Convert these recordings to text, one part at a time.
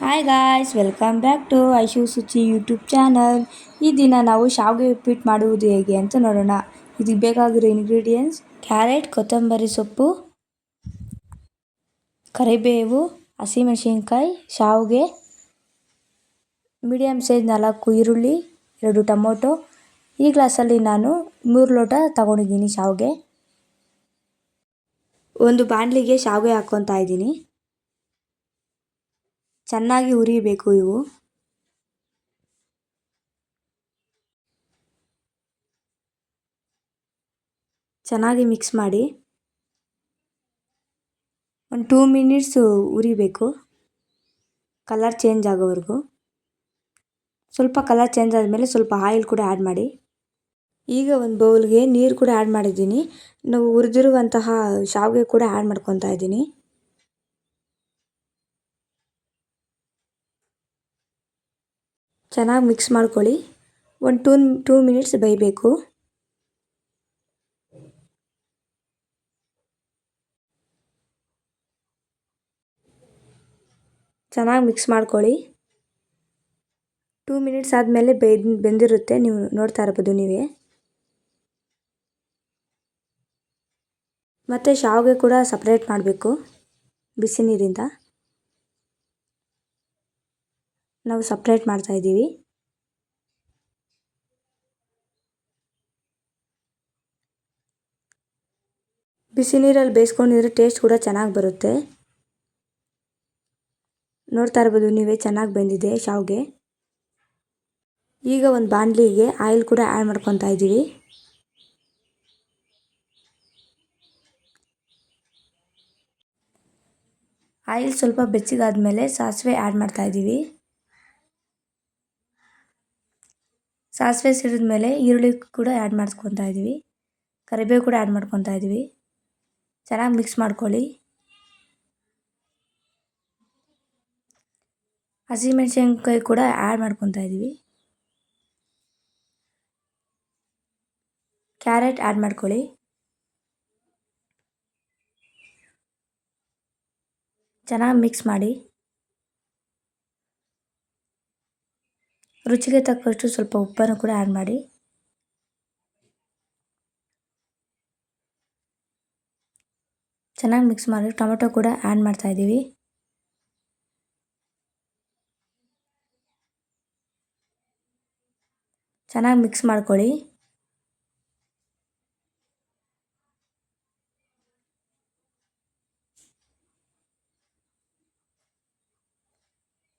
Hi guys welcome back to Aishu Suchi YouTube channel ಈ ದಿನ ನಾವು ಶಾವಿಗೆ ಉಪ್ಪಿಟ್ಟು ಮಾಡುವುದು ಹೇಗೆ ಅಂತ ನೋಡೋಣ. ಇದಕ್ಕೆ ಬೇಕಾಗಿರೋ ಇಂಗ್ರೀಡಿಯೆಂಟ್ಸ್ ಕ್ಯಾರೆಟ್ ಕೊತ್ತಂಬರಿ ಸೊಪ್ಪು, ಕರಿಬೇವು, ಹಸಿಮೆಣಸಿನ್ಕಾಯಿ, ಶಾವಿಗೆ ಮೀಡಿಯಮ್ ಸೈಜ್ ನಾಲ್ಕು ಈರುಳ್ಳಿ, ಎರಡು ಟೊಮೊಟೊ. ಈ ಗ್ಲಾಸಲ್ಲಿ ನಾನು ಮೂರು ಲೋಟ ತಗೊಂಡಿದ್ದೀನಿ ಶಾವಿಗೆ. ಒಂದು ಬಾಣಲಿಗೆ ಶಾವಿಗೆ ಹಾಕ್ಕೊತಾ ಇದ್ದೀನಿ. ಚೆನ್ನಾಗಿ ಹುರಿಬೇಕು ಇವು. ಚೆನ್ನಾಗಿ ಮಿಕ್ಸ್ ಮಾಡಿ. ಒಂದು ಟೂ ಮಿನಿಟ್ಸು ಉರಿಬೇಕು ಕಲರ್ ಚೇಂಜ್ ಆಗೋವರೆಗೂ. ಸ್ವಲ್ಪ ಕಲರ್ ಚೇಂಜ್ ಆದಮೇಲೆ ಸ್ವಲ್ಪ ಆಯಿಲ್ ಕೂಡ ಆ್ಯಡ್ ಮಾಡಿ. ಈಗ ಒಂದು ಬೌಲ್ಗೆ ನೀರು ಕೂಡ ಆ್ಯಡ್ ಮಾಡಿದ್ದೀನಿ. ನಾವು ಹುರಿದಿರುವಂತಹ ಶಾವಿಗೆ ಕೂಡ ಆ್ಯಡ್ ಮಾಡ್ಕೊತಾ ಇದ್ದೀನಿ. ಚೆನ್ನಾಗಿ ಮಿಕ್ಸ್ ಮಾಡ್ಕೊಳ್ಳಿ. ಒಂದು ಟೂ ಟೂ ಮಿನಿಟ್ಸ್ ಬೇಯಬೇಕು. ಚೆನ್ನಾಗಿ ಮಿಕ್ಸ್ ಮಾಡ್ಕೊಳ್ಳಿ. ಟೂ ಮಿನಿಟ್ಸ್ ಆದಮೇಲೆ ಬೇಯ್ದು ಬೆಂದಿರುತ್ತೆ. ನೀವು ನೋಡ್ತಾ ಇರ್ಬೋದು ನೀವೇ. ಮತ್ತು ಶಾವಿಗೆ ಕೂಡ ಸಪ್ರೇಟ್ ಮಾಡಬೇಕು. ಬಿಸಿ ನೀರಿಂದ. ನಾವು ಸಪ್ರೇಟ್ ಮಾಡ್ತಾಯಿದ್ದೀವಿ ಬಿಸಿ ನೀರಲ್ಲಿ ಬೇಯಿಸ್ಕೊಂಡಿದ್ರೆ ಟೇಸ್ಟ್ ಕೂಡ ಚೆನ್ನಾಗಿ ಬರುತ್ತೆ. ನೋಡ್ತಾ ಇರ್ಬೋದು, ನೀವೇ ಚೆನ್ನಾಗಿ ಬಂದಿದೆ ಶಾವಿಗೆ. ಈಗ ಒಂದು ಬಾಣಲಿಗೆ ಆಯಿಲ್ ಕೂಡ ಆ್ಯಡ್ ಮಾಡ್ಕೊತಾ ಇದ್ದೀವಿ. ಆಯಿಲ್ ಸ್ವಲ್ಪ ಬೆಚ್ಚಗಾದ್ಮೇಲೆ ಸಾಸಿವೆ ಆ್ಯಡ್ ಮಾಡ್ತಾ ಇದ್ದೀವಿ. ಸಾಸಿವೆ ಸಿಡಿದ ಮೇಲೆ ಈರುಳ್ಳಿ ಕೂಡ ಆ್ಯಡ್ ಮಾಡ್ಕೊತಾ ಇದ್ದೀವಿ. ಕರಿಬೇವು ಕೂಡ ಆ್ಯಡ್ ಮಾಡ್ಕೊತಾ ಇದ್ದೀವಿ. ಚೆನ್ನಾಗಿ ಮಿಕ್ಸ್ ಮಾಡ್ಕೊಳ್ಳಿ. ಹಸಿಮೆಣ್ಸಿನ್ಕಾಯಿ ಕೂಡ ಆ್ಯಡ್ ಮಾಡ್ಕೊತಾ ಇದ್ದೀವಿ. ಕ್ಯಾರೆಟ್ ಆ್ಯಡ್ ಮಾಡ್ಕೊಳ್ಳಿ. ಚೆನ್ನಾಗಿ ಮಿಕ್ಸ್ ಮಾಡಿ. ರುಚಿಗೆ ತಕ್ಕಷ್ಟು ಸ್ವಲ್ಪ ಉಪ್ಪನ್ನು ಕೂಡ ಆ್ಯಡ್ ಮಾಡಿ. ಚೆನ್ನಾಗಿ ಮಿಕ್ಸ್ ಮಾಡಿ ಟೊಮೆಟೊ ಕೂಡ ಆ್ಯಡ್ ಮಾಡ್ತಾ ಇದ್ದೀವಿ. ಚೆನ್ನಾಗಿ ಮಿಕ್ಸ್ ಮಾಡ್ಕೊಳ್ಳಿ.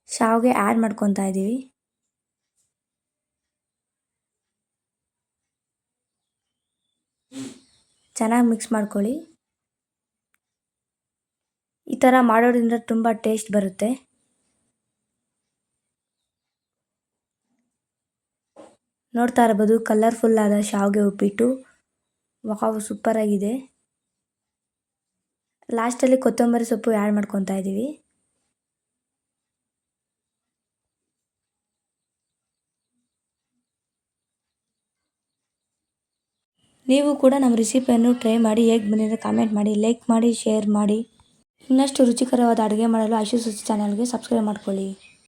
ಶಾವಿಗೆ ಆ್ಯಡ್ ಮಾಡ್ಕೊತಾ ಇದ್ದೀವಿ. ಚೆನ್ನಾಗಿ ಮಿಕ್ಸ್ ಮಾಡ್ಕೊಳ್ಳಿ. ಈ ಥರ ಮಾಡೋದ್ರಿಂದ ತುಂಬ ಟೇಸ್ಟ್ ಬರುತ್ತೆ. ನೋಡ್ತಾ ಇರ್ಬೋದು ಕಲರ್ಫುಲ್ ಆದ ಶಾವಿಗೆ ಉಪ್ಪಿಟ್ಟು. ವಾವ್ ಸೂಪರಾಗಿದೆ ಲಾಸ್ಟಲ್ಲಿ ಕೊತ್ತಂಬರಿ ಸೊಪ್ಪು ಆ್ಯಡ್ ಮಾಡ್ಕೊತಾ ಇದ್ದೀವಿ ನೀವು ಕೂಡ ನಮ್ಮ ರೆಸಿಪಿಯನ್ನು ಟ್ರೈ ಮಾಡಿ, ಹೇಗೆ ಬಂದಿದೆ ಕಾಮೆಂಟ್ ಮಾಡಿ ಲೈಕ್ ಮಾಡಿ ಶೇರ್ ಮಾಡಿ. ಇನ್ನಷ್ಟು ರುಚಿಕರವಾದ ಅಡುಗೆ ಮಾಡಲು ಆಶೀಸ್ ಚಾನಲ್ಗೆ ಸಬ್ಸ್ಕ್ರೈಬ್ ಮಾಡ್ಕೊಳ್ಳಿ.